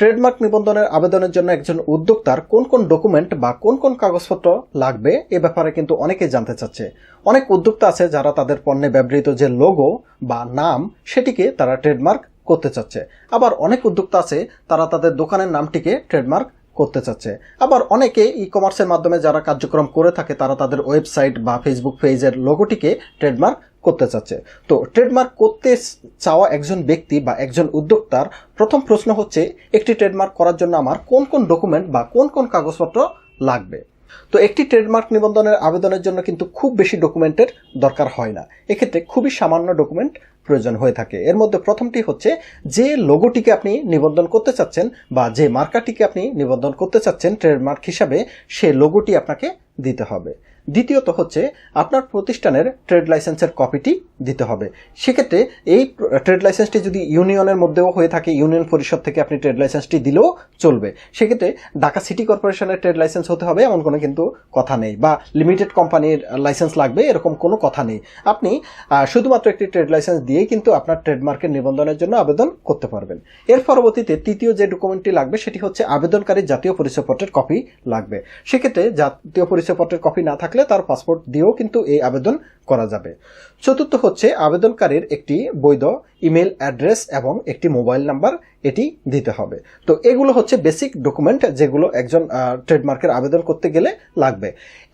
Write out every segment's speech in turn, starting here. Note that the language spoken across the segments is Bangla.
ট্রেডমার্ক নিবন্ধনের আবেদনের জন্য একজন উদ্যোক্তার কোন কোন ডকুমেন্ট বা কোন কোন কাগজপত্র লাগবে এ ব্যাপারে কিন্তু অনেকেই জানতে চাচ্ছে। অনেক উদ্যোক্তা আছে যারা তাদের পণ্যে ব্যবহৃত যে লোগো বা নাম সেটিকে তারা ট্রেডমার্ক করতে চাচ্ছে। আবার অনেক উদ্যোক্তা আছে তারা তাদের দোকানের নামটিকে ট্রেডমার্ক করতে চাচ্ছে। আবার অনেকে ই কমার্সের মাধ্যমে যারা কার্যক্রম করে থাকে তারা তাদের ওয়েবসাইট বা ফেসবুক পেজের লোগোটিকে ট্রেডমার্ক করতে চাচ্ছে। তো ট্রেডমার্ক করতে চাওয়া একজন ব্যক্তি বা একজন উদ্যোক্তার প্রথম প্রশ্ন হচ্ছে, একটি ট্রেডমার্ক করার জন্য আমার কোন কোন ডকুমেন্ট বা কোন কোন কাগজপত্র লাগবে? তো একটি ট্রেডমার্ক নিবন্ধনের আবেদনের জন্য কিন্তু খুব বেশি ডকুমেন্টের দরকার হয় না। এক্ষেত্রে খুবই সামান্য ডকুমেন্ট প্রয়োজন হয়ে থাকে। এর মধ্যে প্রথমটি হচ্ছে, যে লোগোটিকে আপনি নিবন্ধন করতে চাচ্ছেন বা যে মার্কাটিকে আপনি নিবন্ধন করতে চাচ্ছেন ট্রেডমার্ক হিসাবে, সে লোগোটি আপনাকে দিতে হবে। দ্বিতীয়ত হচ্ছে, আপনার প্রতিষ্ঠানের ট্রেড লাইসেন্সের কপিটি দিতে হবে। সেক্ষেত্রে এই ট্রেড লাইসেন্সটি যদি ইউনিয়নের মধ্যেও হয়ে থাকে, ইউনিয়ন পরিষদ থেকে আপনি ট্রেড লাইসেন্সটি দিলেও চলবে। সেক্ষেত্রে ঢাকা সিটি কর্পোরেশনের ট্রেড লাইসেন্স হতে হবে, এমন কোনো কিন্তু কথা নেই। বা লিমিটেড কোম্পানির লাইসেন্স লাগবে, এরকম কোনো কথা নেই। আপনি শুধুমাত্র একটি ট্রেড লাইসেন্স দিয়েই কিন্তু আপনার ট্রেডমার্কের নিবন্ধনের জন্য আবেদন করতে পারবেন। এর পরবর্তীতে তৃতীয় যে ডকুমেন্টটি লাগবে, সেটি হচ্ছে আবেদনকারীর জাতীয় পরিচয়পত্রের কপি লাগবে। সেক্ষেত্রে জাতীয় পরিচয়পত্রের কপি না থাকলে তার পাসপোর্ট দিয়েও কিন্তু এই আবেদন করা যাবে। চতুর্থ হচ্ছে আবেদনকারীর একটি বৈধ ইমেল অ্যাড্রেস এবং একটি মোবাইল নাম্বার এটি দিতে হবে। তো এগুলো হচ্ছে বেসিক ডকুমেন্ট যেগুলো একজন ট্রেডমার্কের আবেদন করতে গেলে লাগবে।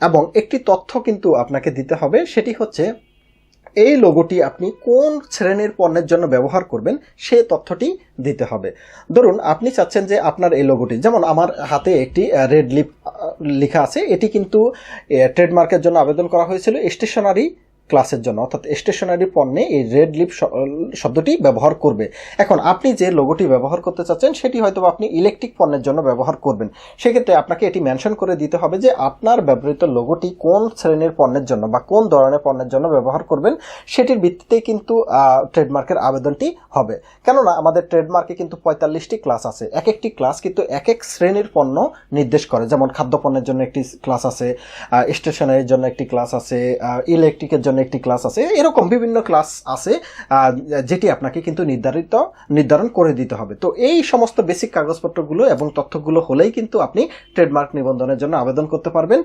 এবং একটি তথ্য কিন্তু আপনাকে দিতে হবে, সেটি হচ্ছে এই লোগোটি আপনি কোন শ্রেণির পণ্যের জন্য ব্যবহার করবেন, সে তথ্যটি দিতে হবে। ধরুন, আপনি চাচ্ছেন যে আপনার এই লোগোটি যেমন আমার হাতে একটি রেড লিপ লেখা আছে। এটি কিন্তু ট্রেডমার্কের জন্য আবেদন করা হয়েছিল। স্টেশনারি ক্লাসের জন্য, অর্থাৎ স্টেশনারি পণ্যে এই রেড লিপ শব্দটি ব্যবহার করবে। এখন আপনি যে লোগোটি ব্যবহার করতে চাচ্ছেন, সেটি হয়তো আপনি ইলেকট্রিক পণ্যের জন্য ব্যবহার করবেন। সেক্ষেত্রে আপনাকে এটি মেনশন করে দিতে হবে যে আপনার ব্যবহৃত লোগোটি কোন শ্রেণির পণ্যের জন্য বা কোন ধরনের পণ্যের জন্য ব্যবহার করবেন, সেটির ভিত্তিতেই কিন্তু ট্রেডমার্কের আবেদনটি হবে। কেননা আমাদের ট্রেডমার্কে কিন্তু পঁয়তাল্লিশটি ক্লাস আছে। এক একটি ক্লাস কিন্তু এক এক শ্রেণির পণ্য নির্দেশ করে। যেমন খাদ্য পণ্যের জন্য একটি ক্লাস আছে স্টেশনারির জন্য একটি ক্লাস আছে ইলেকট্রিকের জন্য একটি ক্লাস আছে। এরকম বিভিন্ন ক্লাস আছে যেটি আপনাকে কিন্তু নির্ধারিত, নির্ধারণ করে দিতে হবে। তো এই সমস্ত বেসিক কাগজপত্রগুলো এবং তথ্যগুলো হলেই কিন্তু আপনি ট্রেডমার্ক নিবন্ধনের জন্য আবেদন করতে পারবেন।